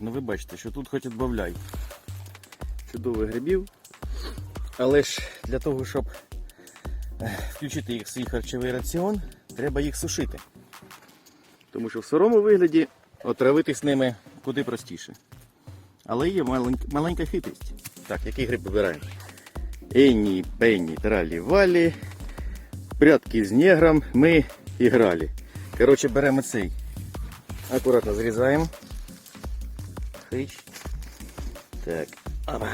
Ну ви бачите, що тут хоч відбавляй. Чудових грибів. Але ж для того, щоб е, включити їх в свій харчовий раціон, треба їх сушити. Тому що в сирому вигляді отравитись ними куди простіше. Але є маленька, хитрість. Так, який гриб вибираємо? Енні, Бенні, Тралі, Валі. Прятки з негром ми і грали. Коротше, беремо цей. Акуратно зрізаємо. Хич. Так. Опа.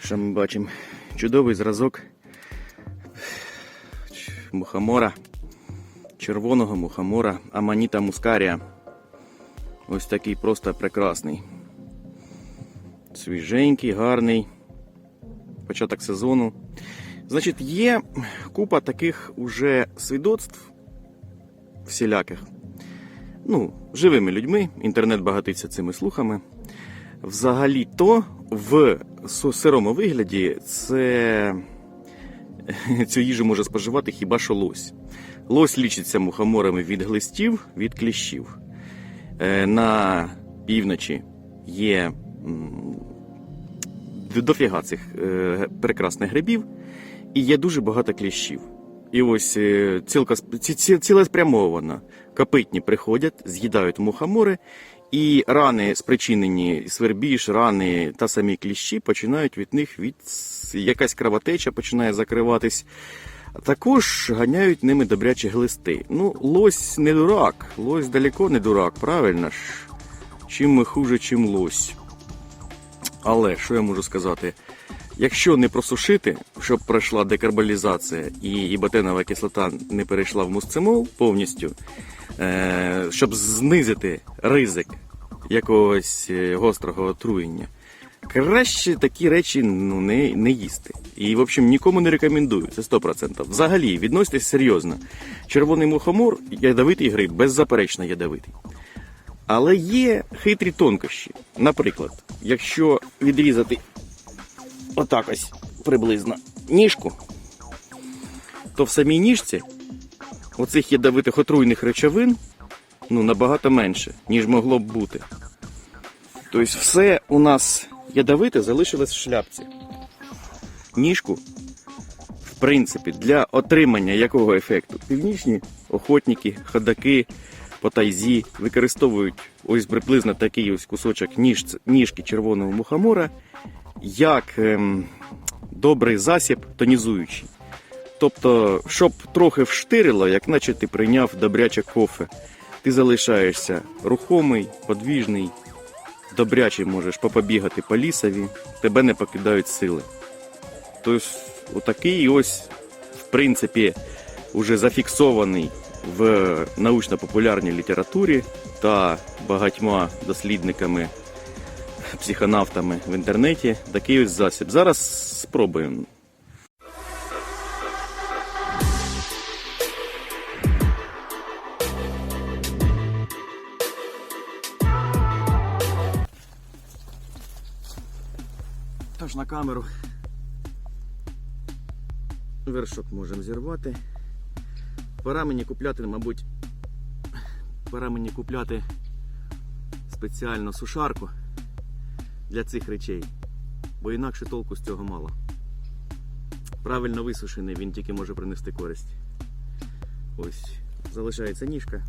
Що ми бачимо? Чудовий зразок мухомора. Червоного мухомора Аманіта мускарія. Ось такий просто прекрасний. Свіженький, гарний. Початок сезону. Значить, є купа таких уже свідоцтв всіляких. Ну, живими людьми, інтернет багатиться цими слухами. Взагалі-то в сирому вигляді це цю їжу може споживати хіба що лось. Лось лічиться мухоморами від глистів, від кліщів. Е, На півночі є дофіга цих е, прекрасних грибів, і є дуже багато кліщів. І ось е, цілка, ці- ці- цілеспрямовано копитні приходять, з'їдають мухомори, і рани, спричинені свербіж, рани та самі кліщі починають від них від якась кровотеча починає закриватись. Також ганяють ними добрячі глисти. Ну, лось не дурак, лось далеко не дурак, правильно ж? Чим ми хуже, чим лось. Але що я можу сказати? Якщо не просушити, щоб пройшла декарболізація і ібатенова кислота не перейшла в мусцимол повністю, щоб знизити ризик якогось е, гострого отруєння, краще такі речі ну, не, не їсти. І, в общем, нікому не рекомендую, це 100%. Взагалі, відноситесь серйозно. Червоний мухомор ядовитий гриб, беззаперечно ядовитий. Але є хитрі тонкощі. Наприклад, якщо відрізати отак ось приблизно ніжку, то в самій ніжці оцих ядовитих отруйних речовин ну, набагато менше, ніж могло б бути. Тобто все у нас ядовите залишилось в шляпці. Ніжку, в принципі, для отримання якого ефекту? Північні охотники, ходаки по тайзі використовують ось приблизно такий ось кусочок ніж, ніжки червоного мухомора як ем, добрий засіб тонізуючий. Тобто, щоб трохи вштирило, як наче ти прийняв добряче кофе. Ти залишаєшся рухомий, подвіжний, добряче можеш попобігати по лісові, тебе не покидають сили. Тобто, отакий ось, в принципі, уже зафіксований в научно-популярній літературі та багатьма дослідниками, психонавтами в інтернеті такий ось засіб. Зараз спробуємо. Тож на камеру вершок можемо зірвати. Пора мені купляти, мабуть, пора мені купляти спеціальну сушарку для цих речей, бо інакше толку з цього мало. Правильно висушений він тільки може принести користь. Ось, залишається ніжка.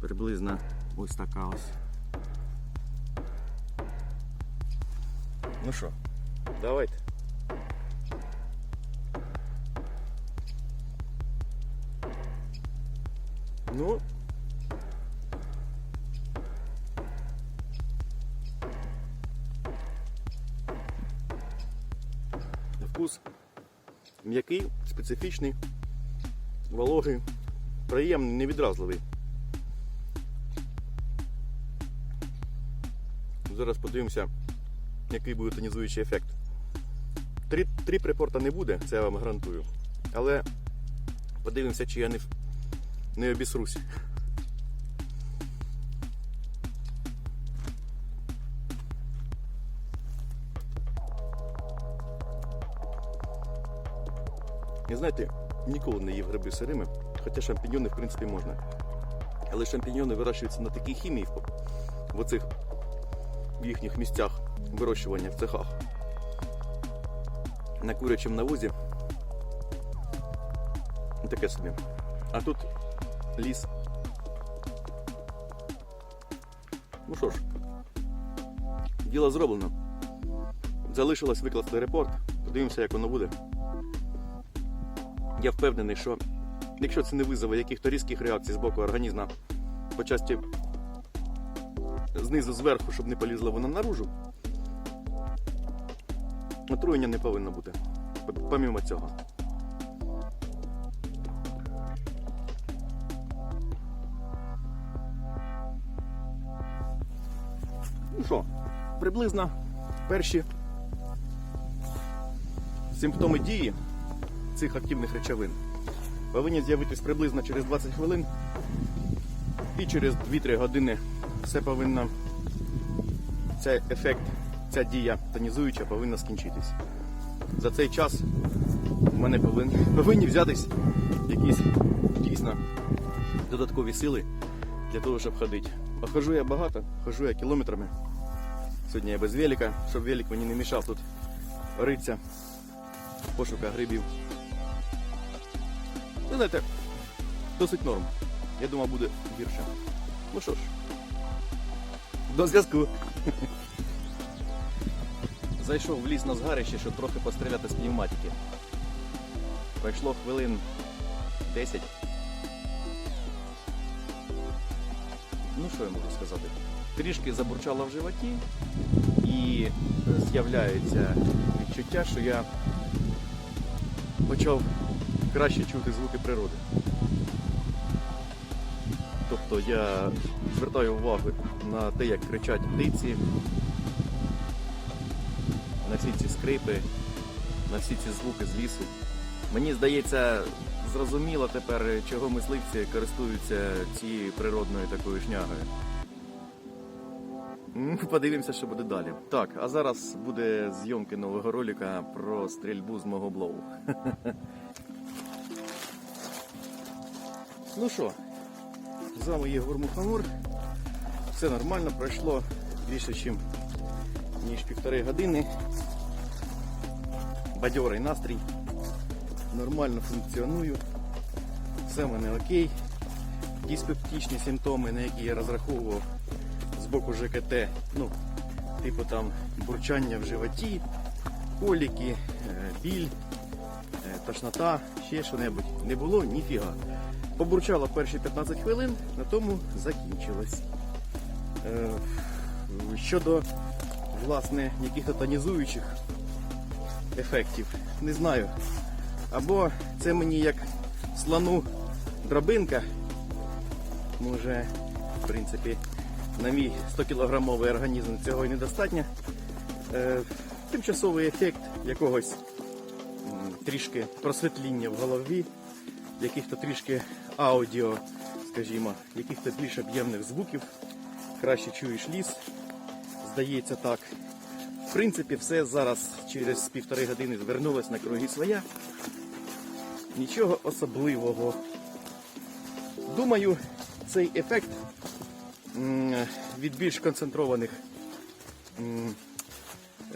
Приблизно ось така ось. Ну що, давайте. Ну. Вкус м'який, специфічний, вологий, приємний, невідразливий. Зараз подивимося, який буде тонізуючий ефект. Три, три припорта не буде, це я вам гарантую. Але подивимося, чи я не, не обісрусь. І знаєте, ніколи не їв гриби сирими, хоча шампіньйони в принципі можна. Але шампіньйони вирощуються на такій хімії в оцих в їхніх місцях вирощування в цехах. На курячому навозі. Таке собі. А тут ліс. Ну що ж, діло зроблено. Залишилось викласти репорт. Подивимося, як воно буде. Я впевнений, що якщо це не визове яких-то різких реакцій з боку організму по часті знизу зверху, щоб не полізло воно наружу, отруєння не повинно бути. Помімо цього. Ну що, приблизно перші симптоми дії цих активних речовин повинні з'явитись приблизно через 20 хвилин і через 2-3 години все повинно, цей ефект, ця дія тонізуюча повинна скінчитись. За цей час в мене повинні, повинні взятись якісь дійсно додаткові сили для того, щоб ходити. А хожу я багато, хожу я кілометрами. Сьогодні я без велика, щоб велик мені не мішав тут риться в пошуках грибів. Ви знаєте, досить норм. Я думав, буде гірше. Ну що ж, до зв'язку. Зайшов в ліс на згарище, щоб трохи постріляти з пневматики. Пройшло хвилин 10. Ну що я можу сказати? Трішки забурчало в животі і з'являється відчуття, що я почав краще чути звуки природи. Тобто я звертаю увагу на те, як кричать птиці, на всі ці скрипи, на всі ці звуки з лісу. Мені здається, зрозуміло тепер, чого мисливці користуються цією природною такою шнягою. М, Подивимося, що буде далі. Так, а зараз буде зйомки нового ролика про стрільбу з мого блоу. Ну що, з вами Єгор Мухамур. Все нормально, пройшло більше, ніж півтори години. Бадьорий настрій. Нормально функціоную. Все в мене окей. Диспептичні симптоми, на які я розраховував з боку ЖКТ, ну, типу там бурчання в животі, коліки, е, біль, е, тошнота, ще що-небудь. Не було ніфіга. Побурчало перші 15 хвилин, на тому закінчилось. Е, Щодо власне якихось тонізуючих ефектів, не знаю. Або це мені як слону драбинка, може, в принципі, на мій 100-кілограмовий організм цього і недостатньо. Е, тимчасовий ефект якогось трішки просвітління в голові, яких-то трішки аудіо, скажімо, яких-то більш об'ємних звуків, краще чуєш ліс, здається так. Принципі, все зараз через півтори години звернулось на круги своя. Нічого особливого. Думаю, цей ефект від більш концентрованих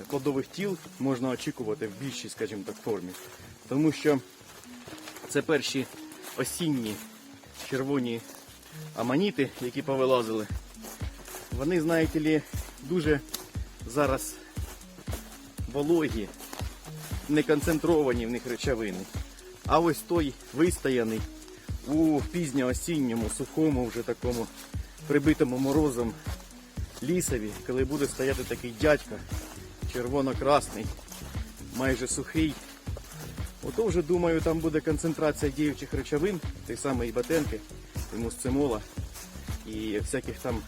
плодових тіл можна очікувати в більшій, скажімо так, формі. Тому що це перші осінні червоні аманіти, які повилазили. Вони, знаєте лі, дуже зараз вологі, не концентровані в них речовини. А ось той вистояний у пізньоосінньому, сухому, вже такому прибитому морозом лісові, коли буде стояти такий дядька, червоно-красний, майже сухий. Ото вже думаю, там буде концентрація діючих речовин, той самої батенки, і мусцимола і всяких там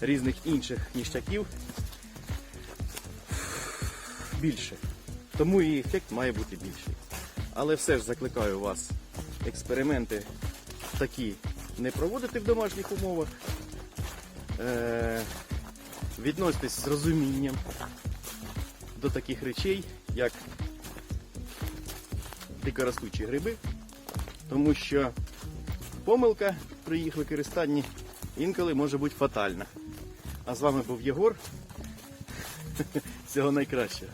різних інших ніштяків більше. Тому і ефект має бути більший. Але все ж закликаю вас експерименти такі не проводити в домашніх умовах. Е- відноситесь з розумінням до таких речей, як дикоростучі гриби, тому що помилка при їх використанні інколи може бути фатальна. А з вами був Єгор. Всього найкращого.